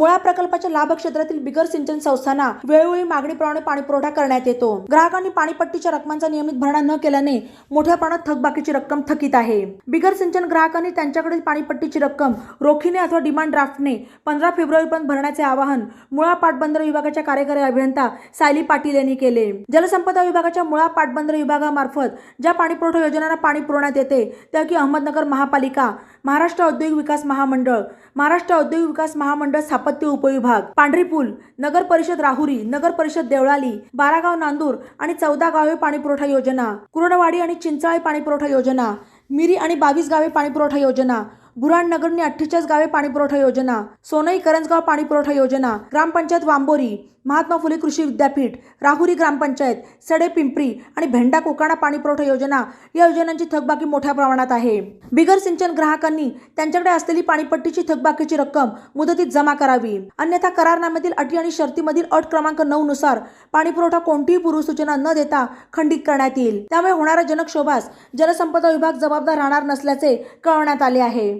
मुळा प्रकल्पाच्या लाभ क्षेत्रातील बिगर सिंचन संस्थांना वेळोवेळी मागणीप्रमाणे पाणी पुरवठा करण्यात येतो. ग्राहकांनी पाणीपट्टीच्या रकमांचा नियमित भरणा न केल्याने मोठ्या प्रमाणात थकबाकीची रक्कम थकीत आहे. बिगर सिंचन ग्राहकांनी त्यांच्याकडील पाणीपट्टीची रक्कम रोखीने अथवा डिमांड ड्राफ्टने पंधरा फेब्रुवारीपर्यंत भरण्याचे आवाहन मुळा पाटबंदर विभागाच्या कार्यकारी अभियंता सायली पाटील यांनी केले. जलसंपदा विभागाच्या मुळा पाटबंदर विभागामार्फत ज्या पाणीपुरवठा योजनांना पाणी पुरवण्यात येते त्यापैकी अहमदनगर महापालिका महाराष्ट्र औद्योगिक विकास महामंडळ महाराष्ट्र औद्योगिक विकास महामंडळ स्थापत्य उपविभाग पांढरी पूल नगर परिषद राहुरी नगर परिषद देवळाली बारागाव नांदूर आणि चौदा गावे पाणीपुरवठा योजना कुरणवाडी आणि चिंचाळे पाणीपुरवठा योजना मिरी आणि बावीस गावे पाणीपुरवठा योजना बुराण नगरनी अठ्ठेचाळीस गावे पाणीपुरवठा योजना सोनई करंजगाव पाणीपुरवठा योजना ग्रामपंचायत वांबोरी महात्मा फुले कृषी विद्यापीठ राहुरी ग्रामपंचायत सडे पिंपरी आणि भेंडा कोकाणा पाणीपुरवठा योजना या योजनांची थकबाकी मोठ्या प्रमाणात आहे. बिगर सिंचन ग्राहकांनी त्यांच्याकडे असलेली पाणीपट्टीची थकबाकीची रक्कम मुदतीत जमा करावी. अन्यथा करारनाम्यातील अटी आणि शर्तीमधील अट क्रमांक नऊ नुसार पाणीपुरवठा कोणतीही पूर्वसूचना न देता खंडित करण्यात येईल. त्यामुळे होणाऱ्या जनक्षोभास जलसंपदा विभाग जबाबदार राहणार नसल्याचे कळवण्यात आले आहे.